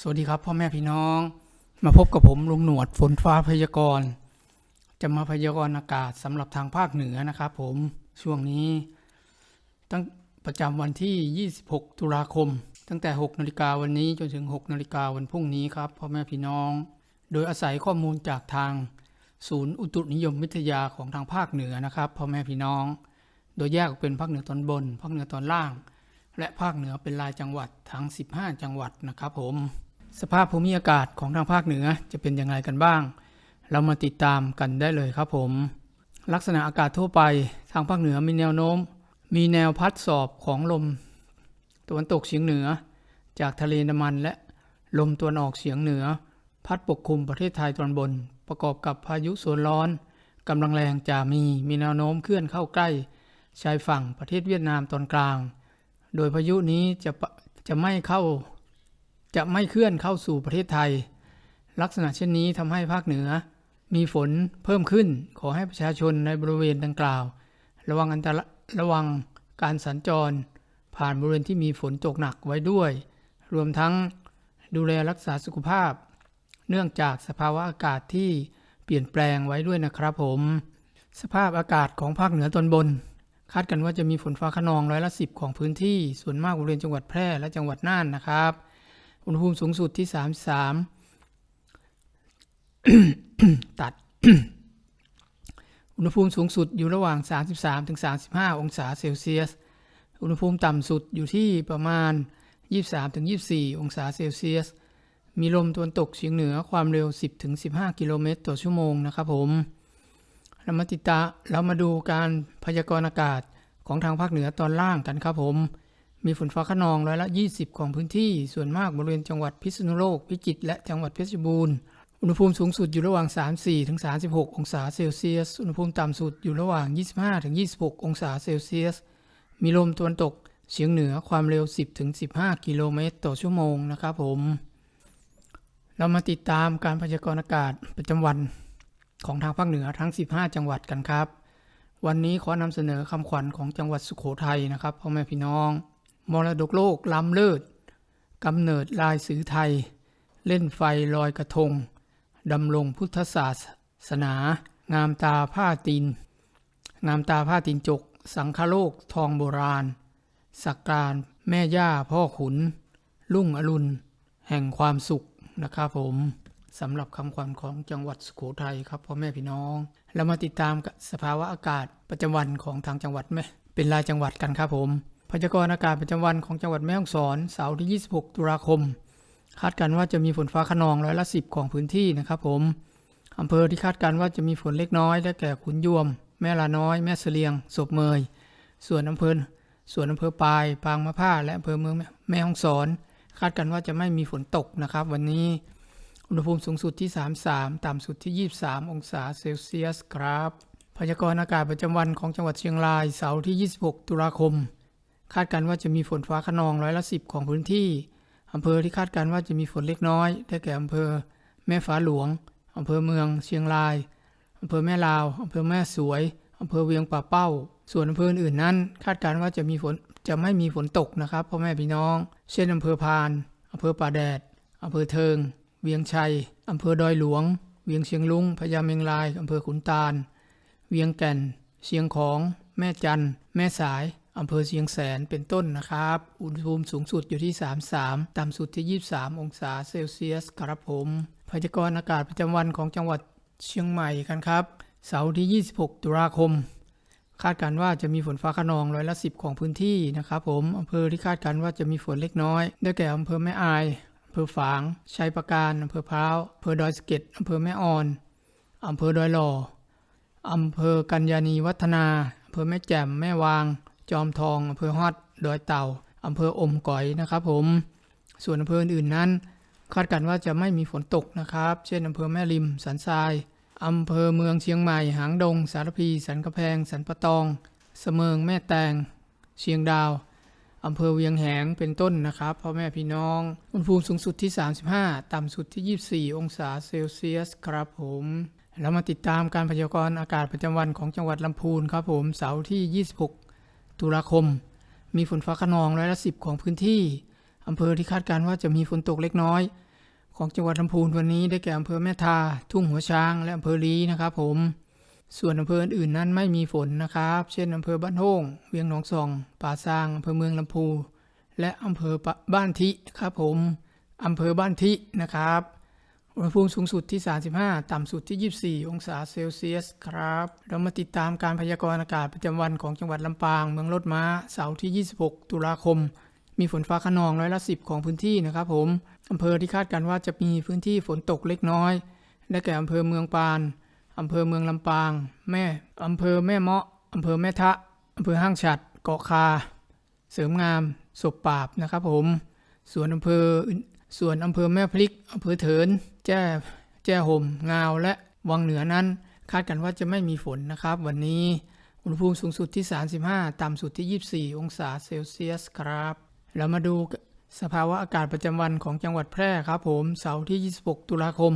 สวัสดีครับพ่อแม่พี่น้อง มาพบกับผมลุงหนวดฝนฟ้าพยากรณ์จะมาพยากรณ์อากาศสำหรับทางภาคเหนือนะครับผมช่วงนี้ ตั้งประจำวันที่ 26 ตุลาคม ตั้งแต่ 6นาฬิกาวันนี้จนถึง 6นาฬิกาวันพรุ่งนี้ครับพ่อแม่พี่น้อง โดยอาศัยข้อมูลจากทางศูนย์อุตุนิยมวิทยาของทางภาคเหนือนะครับพ่อแม่พี่น้อง โดยแยกออกเป็นภาคเหนือตอนบน ภาคเหนือตอนล่าง และภาคเหนือเป็นรายจังหวัดทั้ง 15 จังหวัดนะครับผม สภาพภูมิอากาศของทางภาคเหนือจะเป็นอย่างไรกันบ้าง เรามาติดตามกันได้เลยครับผม ลักษณะอากาศทั่วไปทางภาคเหนือมีแนวโน้ม มีแนวพัดสอบของลมตะวันตกเฉียงเหนือ จากทะเลน้ำมันและลมตะวันออกเฉียงเหนือ พัดปกคลุมประเทศไทยตอนบน ประกอบกับพายุโซนร้อนกำลังแรงจะมีมีแนวโน้มเคลื่อนเข้าใกล้ชายฝั่งประเทศเวียดนามตอนกลาง โดยพายุนี้จะปะจะไม่เข้า จะไม่เคลื่อนเข้าสู่ประเทศไทย ลักษณะเช่นนี้ทำให้ภาคเหนือ มีฝนเพิ่มขึ้น ขอให้ประชาชนในบริเวณดังกล่าว ระวังอันตรระวังการสัญจร ผ่านบริเวณที่มีฝนตกหนักไว้ด้วย รวมทั้งดูแลรักษาสุขภาพ เนื่องจากสภาวะอากาศที่เปลี่ยนแปลงไว้ด้วยนะครับผม สภาพอากาศของภาคเหนือตอนบน คาดกันว่าจะมีฝนฟ้าขนองร้อยละสิบของพื้นที่ ส่วนมากบริเวณจังหวัดแพร่และจังหวัดน่านนะครับ อุณหภูมิสูงสุดที่ 33 ตัด อุณหภูมิสูงสุดอยู่ระหว่าง 33-35ถึง35องศาเซลเซียส อุณหภูมิต่ำสุดอยู่ที่ประมาณ 23-24ถึง24 องศาเซลเซียส มีลมตะวันตกเฉียงเหนือความเร็ว 10-15ถึง15 กิโลเมตรต่อชั่วโมงนะครับผมเรามาติดตาเรามาดูการพยากรณ์อากาศของทางภาคเหนือตอนล่างกันครับผม มีฝนฟ้าขนองร้อยละ 20 ของพื้นที่ ส่วนมากบริเวณจังหวัดพิษณุโลก พิจิตร และจังหวัดเพชรบูรณ์ อุณหภูมิสูงสุดอยู่ระหว่าง 34ถึง36 องศาเซลเซียส อุณหภูมิต่ำสุดอยู่ระหว่าง 25ถึง26 องศาเซลเซียส มีลมตะวันตกเฉียงเหนือความเร็ว 10ถึง15 กิโลเมตรต่อชั่วโมงนะครับผม เรามาติดตามการพยากรณ์อากาศประจำวันของทางภาคเหนือทั้ง 15 จังหวัดกันครับ วันนี้ขอนำเสนอคำขวัญของจังหวัดสุโขทัยนะครับพ่อแม่พี่น้อง มรดกโลกล้ำเลิศกำเนิดลายสือไทย เล่นไฟลอยกระทงดำรงพุทธศาสนา งามตาผ้าตีน งามตาผ้าตีนจก สังคโลกทองโบราณ สักการแม่ย่าพ่อขุน ลุ่งอรุณ แห่งความสุขนะครับผมสำหรับคำขวัญของจังหวัดสุโขทัยครับพ่อแม่พี่น้อง เรามาติดตามสภาวะอากาศประจำวันของทางจังหวัดแม่เป็นรายจังหวัดกันครับผม พยากรณ์อากาศประจำวันของจังหวัดแม่ฮ่องสอนเสาร์ที่ 26 ตุลาคม คาดการณ์ว่าจะมีฝนฟ้าขนองร้อยละสิบของพื้นที่นะครับผมอำเภอที่คาดการณ์ว่าจะมีฝนเล็กน้อยได้แก่ขุนยวม แม่ลาน้อย แม่เสลียงศพเมย ส่วนอำเภอส่วนอำเภอปลาย ปางมะผ้า และอำเภอเมืองแม่ฮ่องสอน คาดกันว่าจะไม่มีฝนตกนะครับ วันนี้อุณหภูมิสูงสุดที่ 33 ต่ำสุดที่ 23 องศาเซลเซียสครับ พยากรณ์อากาศประจำวันของจังหวัดเชียงรายเสาร์ที่ 26 ตุลาคม คาดการณ์ว่าจะมีฝนฟ้าขนองร้อยละสิบของพื้นที่อำเภอที่คาดการณ์ว่าจะมีฝนเล็กน้อย ได้แก่อำเภอ แม่ฟ้าหลวงอำเภอเมือง เชียงรายอำเภอแม่ลาวอำเภอแม่สวยอำเภอเวียงป่าเป้า ส่วนอำเภออื่นนั้น คาดการณ์ว่าจะมีฝนจะไม่มีฝนตกนะครับพ่อแม่พี่น้อง เช่นอำเภอพานอำเภอป่าแดดอำเภอเทิง เวียงชัยอำเภอดอยหลวง เวียงเชียงลุงพญาเมงรายอำเภอขุนตาล เวียงแก่น เชียงของ แม่จันแม่สาย อำเภอเชียงแสนเป็นต้นนะครับ อุณหภูมิสูงสุดอยู่ที่ 33 ต่ำสุดที่ 23 องศาเซลเซียสครับผม พยากรณ์อากาศประจำวันของจังหวัดเชียงใหม่กันครับ เสาร์ที่ 26 ตุลาคม คาดการณ์ว่าจะมีฝนฟ้าขนองร้อยละสิบของพื้นที่นะครับผม อำเภอที่คาดการณ์ว่าจะมีฝนเล็กน้อย ได้แก่อำเภอแม่อาย อำเภอฝาง ชัยประการ อำเภอพร้าว อำเภอดอยสะเก็ด อำเภอแม่ออน อำเภอดอยหล่อ อำเภอกัญญานีวัฒนา อำเภอแม่แจ่ม แม่วาง จอมทองอำเภอฮอดดอยเต่าอำเภออมก๋อยนะครับ ผม ส่วนอำเภออื่นๆนั้น คาดการณ์ว่าจะไม่มีฝนตกนะครับ เช่นอำเภอแม่ริม สันทรายอำเภอเมืองเชียงใหม่ หางดง สารพี สันกระแพง สันปะตอง เสมิง แม่แตง เชียงดาวอำเภอเวียงแหงเป็นต้นนะครับพ่อแม่พี่น้องอุณหภูมิสูงสุดที่ 35 ต่ำสุดที่ 24 องศาเซลเซียสครับผมเรามาติดตามการพยากรณ์อากาศประจำวันของจังหวัดลำพูนครับผมเสาร์ที่ 26 ตุลาคม มีฝนฟ้าขนองร้อยละสิบของพื้นที่ อำเภอที่คาดการณ์ว่าจะมีฝนตกเล็กน้อย ของจังหวัดลำพูนวันนี้ได้แก่อำเภอแม่ทา ทุ่งหัวช้าง และอำเภอลีนะครับผม ส่วนอำเภออื่นๆนั้นไม่มีฝนนะครับ เช่นอำเภอบ้านโฮ่งเวียงหนองซอง ป่าซางอำเภอเมืองลำพู และอำเภอบ้านทิครับผมอำเภอบ้านทินะครับ อุณหภูมิสูงสุดที่ 35 ต่ำสุดที่ 24 องศาเซลเซียสครับ เรามาติดตามการพยากรณ์อากาศประจำวันของจังหวัดลำปาง เมืองลดม้า เสาร์ที่ 26 ตุลาคม มีฝนฟ้าขนองร้อยละ 10 ของพื้นที่นะครับผม อำเภอที่คาดการณ์ว่าจะมีพื้นที่ฝนตกเล็กน้อย ได้แก่อำเภอเมืองปาน อำเภอเมืองลำปาง แม่ อำเภอแม่เมาะ อำเภอแม่ทะ อำเภอห้างฉัด เกาะคา เสริมงาม ศพปราบนะครับผม ส่วนอำเภอ ส่วนอำเภอแม่พริก อำเภอเถิน แจ้แจ้ห่มงาวและวังเหนือนั้น คาดกันว่าจะไม่มีฝนนะครับ วันนี้อุณหภูมิสูงสุดที่ 35 ต่ำสุดที่ 24 องศาเซลเซียสครับ เรามาดูสภาวะอากาศประจำวันของจังหวัดแพร่ครับผม เสาร์ที่ 26 ตุลาคม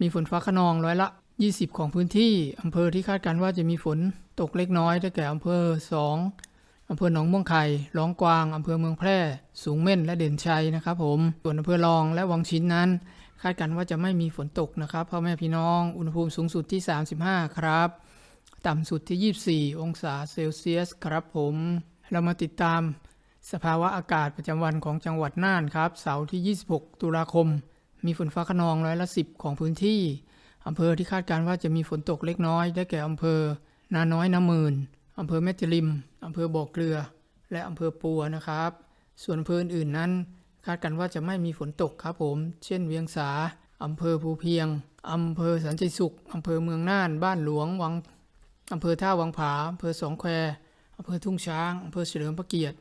มีฝนฟ้าขนองร้อยละ 20 ของพื้นที่อำเภอที่คาดการณ์ว่าจะมีฝนตกเล็กน้อยได้แก่อำเภอ 2อำเภอหนองม่วงไข่ร้องกวางอำเภอเมืองแพร่ สูงเม่นและเด่นชัยนะครับผม ส่วนอำเภอรองและวังชิ้นนั้น คาดการณ์ว่าจะไม่มีฝนตกนะครับพ่อแม่พี่น้องอุณหภูมิสูงสุดที่ 35 ครับ ต่ำสุดที่ 24 องศาเซลเซียสครับผม เรามาติดตาม สภาวะอากาศประจำวันของจังหวัดน่านครับ เสาร์ที่ 26 ตุลาคม มีฝนฟ้าขนองร้อยละ 10 ของพื้นที่อำเภอที่คาดการณ์ว่าจะมีฝนตกเล็กน้อย ได้แก่อำเภอ นาน้อยนามื่นอำเภอแม่จริมอำเภอบ่อเกลือ และอำเภอปัวนะครับ ส่วนอำเภออื่นๆนั้น คาดกันว่าจะไม่มีฝนตกครับผม เช่นเวียงสาอำเภอภูเพียงอำเภอสันติสุขอำเภอเมืองน่าน บ้านหลวง วังอำเภอท่าวังผาอำเภอสองแควอำเภอทุ่งช้างอำเภอเฉลิมพระเกียรติ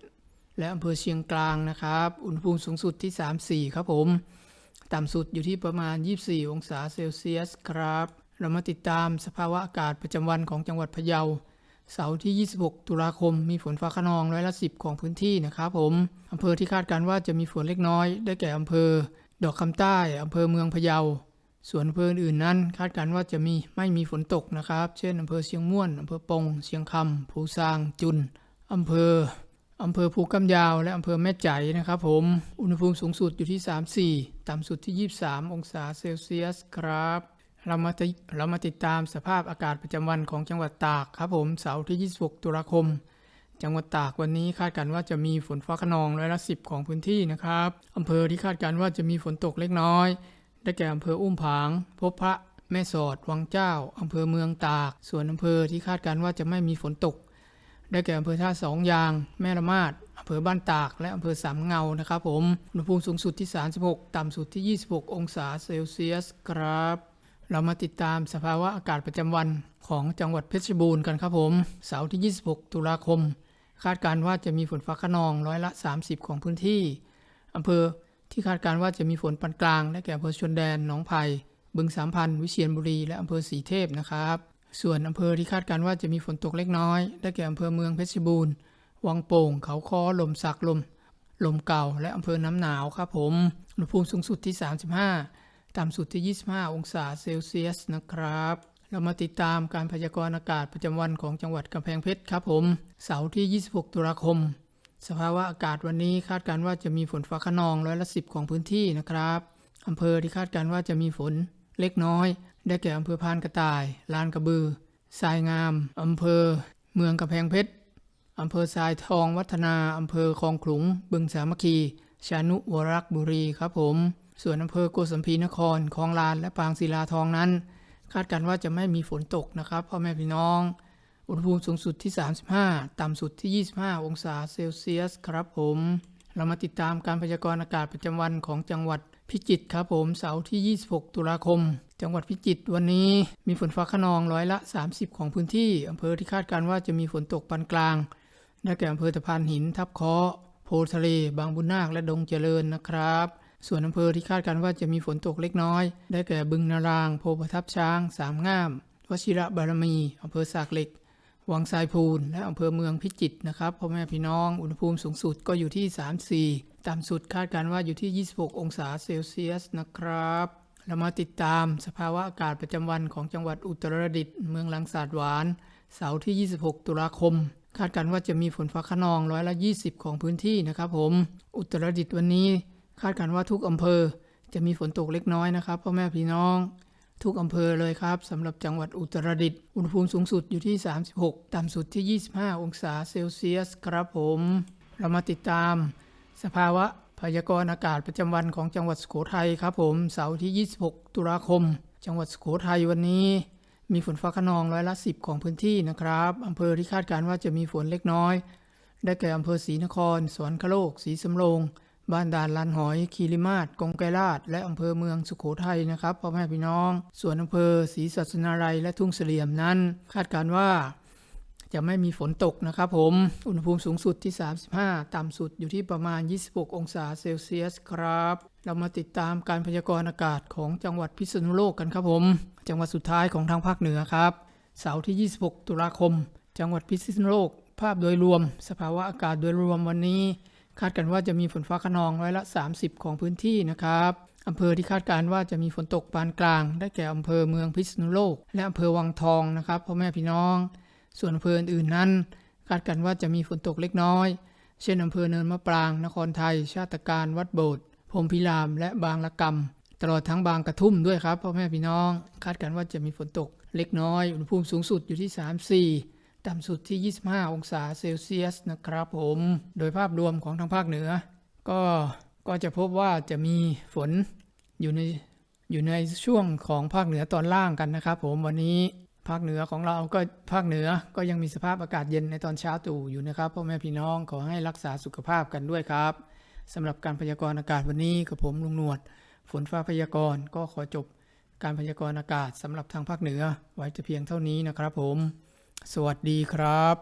และอำเภอเชียงกลางนะครับ อุณหภูมิสูงสุดที่ 34 ครับผม ต่ำสุดอยู่ที่ประมาณ 24 องศาเซลเซียสครับ เรามาติดตามสภาวะอากาศประจำวันของจังหวัดพะเยา เสาร์ที่ 26 ตุลาคม มีฝนฟ้าขนองร้อยละ10 ของพื้นที่นะครับผมอำเภอที่คาดการณ์ว่าจะมีฝนเล็กน้อย ได้แก่อำเภอ ดอกคำใต้อำเภอเมืองพะเยา ส่วนอำเภออื่นนั้น คาดการณ์ว่าจะมีไม่มีฝนตกนะครับ เช่นอำเภอเชียงม่วนอำเภอปงเชียงคำภูซาง จุนอำเภออำเภอภูกำยาวและอำเภอแม่ใจนะครับผม อุณหภูมิสูงสุดอยู่ที่ 34 ต่ำสุดที่ 23 องศาเซลเซียสครับ เรามาติเรามาติดตามสภาพอากาศประจำวันของจังหวัดตากครับผมเสาร์ที่ 26 ตุลาคม จังหวัดตากวันนี้คาดการณ์ว่าจะมีฝนฟ้าขนองร้อยละ10ของพื้นที่นะครับอำเภอที่คาดการณ์ว่าจะมีฝนตกเล็กน้อย ได้แก่อำเภออุ้มผาง พบพระ แม่สอด วังเจ้าอำเภอเมืองตาก ส่วนอำเภอที่คาดการณ์ว่าจะไม่มีฝนตก ได้แก่อำเภอท่าสองยาง แม่ละมาดอำเภอบ้านตาก และอำเภอสามเงานะครับผมอุณหภูมิสูงสุดที่ 36 ต่ำสุดที่ 26 องศาเซลเซียสครับ เรามาติดตามสภาวะอากาศประจำวันของจังหวัดเพชรบูรณ์กันครับผม เสาร์ที่ 26 ตุลาคม คาดการว่าจะมีฝนฟ้าขนองร้อยละ 30 ของพื้นที่อำเภอที่คาดการว่าจะมีฝนปานกลางได้แก่อำเภอชนแดนหนองไผ่บึงสามพันวิเชียรบุรีและอำเภอสีเทพนะครับ ส่วนอำเภอที่คาดการว่าจะมีฝนตกเล็กน้อย ได้แก่อำเภอเมืองเพชรบูรณ์ วังโป่ง เขาคอลมสักลม ลมเก่า และอำเภอน้ำหนาวครับผมอุณหภูมิสูงสุดที่ 35 ต่ำสุดที่ 25 องศาเซลเซียสนะครับ เรามาติดตามการพยากรณ์อากาศประจำวันของจังหวัดกำแพงเพชรครับผม เสาร์ที่ 26 ตุลาคม สภาวะอากาศวันนี้คาดการณ์ว่าจะมีฝนฟ้าขนองร้อยละ10ของพื้นที่นะครับอำเภอที่คาดการณ์ว่าจะมีฝนเล็กน้อย ได้แก่อำเภอพานกระต่าย ลานกระบือทรายงามอำเภอ เมืองกำแพงเพชรอำเภอทรายทองวัฒนาอำเภอคลองขลุงบึงสามัคคี ชานุวรักษ์บุรีครับผม ส่วนอำเภอโกสัมพีนครคลองลานและปางศิลาทองนั้น คาดการณ์ว่าจะไม่มีฝนตกนะครับพ่อแม่พี่น้อง อุณหภูมิสูงสุดที่ 35 ต่ำสุดที่ 25 องศาเซลเซียสครับผม เรามาติดตามการพยากรณ์อากาศประจำวันของจังหวัดพิจิตรครับผมเสาร์ที่ 26 ตุลาคม จังหวัดพิจิตรวันนี้มีฝนฟ้าขนองร้อยละ 30 ของพื้นที่อำเภอที่คาดการณ์ว่าจะมีฝนตกปานกลางได้แก่อำเภอตะพานหินทับเคาะโพทะเล บางบุญนาคและดงเจริญนะครับ ส่วนอำเภอที่คาดการณ์ว่าจะมีฝนตกเล็กน้อย ได้แก่บึงนาราง โพประทับช้าง สามงาม วชิระบารมีอำเภอสากเหล็ก วังทรายพูน และอำเภอเมืองพิจิตรนะครับพ่อแม่พี่น้อง อุณหภูมิสูงสุดก็อยู่ที่ 34 ต่ำสุดคาดการณ์ว่าอยู่ที่ 26 องศาเซลเซียสนะครับ เรามาติดตามสภาวะอากาศประจำวันของจังหวัดอุตรดิตถ์เมืองลังสาดหวาน เสาร์ที่ 26 ตุลาคมคาดการณ์ว่าจะมีฝนฟ้าขนองร้อยละ 20 ของพื้นที่นะครับผม อุตรดิตถ์วันนี้ คาดการณ์ว่าทุกอำเภอจะมีฝนตกเล็กน้อยนะครับพ่อแม่พี่น้อง ทุกอำเภอเลยครับสำหรับจังหวัดอุตรดิตถ์อุณหภูมิสูงสุดอยู่ที่ 36 ต่ำสุดที่ 25 องศาเซลเซียสครับผม เรามาติดตาม สภาวะพยากรณ์อากาศประจำวันของจังหวัดสุโขทัยครับผมเสาร์ที่ 26 ตุลาคม จังหวัดสุโขทัยวันนี้ มีฝนฟ้าขนองร้อยละ 10 ของพื้นที่นะครับอำเภอที่คาดการณ์ว่าจะมีฝนเล็กน้อย ได้แก่อำเภอศรีนคร สวรรคโลกศรีสำโรง บ้านด่านลันหอย คีริมาศกงไกรลาดและอำเภอเมืองสุโขทัยนะครับพ่อแม่พี่น้อง ส่วนอำเภอศรีสัชนาลัยและทุ่งเสลี่ยมนั้น คาดการว่าจะไม่มีฝนตกนะครับผม อุณหภูมิสูงสุดที่ 35 ต่ำสุดอยู่ที่ประมาณ 26 องศาเซลเซียสครับ เรามาติดตามการพยากรณ์อากาศของจังหวัดพิษณุโลกกันครับผม จังหวัดสุดท้ายของทางภาคเหนือครับ เสาร์ที่ 26 ตุลาคม จังหวัดพิษณุโลก ภาพโดยรวม สภาวะอากาศโดยรวมวันนี้ คาดกันว่าจะมีฝนฟ้าขนองร้อยละ 30 ของพื้นที่นะครับอำเภอที่คาดการณ์ว่าจะมีฝนตกปานกลาง ได้แก่อำเภอเมืองพิษณุโลก และอำเภอวังทองนะครับพ่อแม่พี่น้อง ส่วนอำเภออื่นๆนั้น คาดกันว่าจะมีฝนตกเล็กน้อย เช่นอำเภอเนินมะปราง นครไทย ชาติการวัดโบสถ์พรมพิรามและบางละกำตลอดทั้งบางกระทุ่มด้วยครับพ่อแม่พี่น้อง คาดกันว่าจะมีฝนตกเล็กน้อยอุณหภูมิสูงสุดอยู่ที่ 34 ต่ำสุดที่ 25 องศาเซลเซียสนะครับผม โดยภาพรวมของทางภาคเหนือ ก็ก็จะพบว่าจะมีฝนอยู่ในอยู่ในช่วงของภาคเหนือตอนล่างกันนะครับผมวันนี้ภาคเหนือของเราก็ภาคเหนือก็ยังมีสภาพอากาศเย็นในตอนเช้าตู่อยู่นะครับพ่อแม่พี่น้องขอให้รักษาสุขภาพกันด้วยครับสำหรับการพยากรณ์อากาศวันนี้กับผมลุงหนวด ฝนฟ้าพยากรณ์ก็ขอจบการพยากรณ์อากาศสำหรับทางภาคเหนือไว้แต่เพียงเท่านี้นะครับผม สวัสดีครับ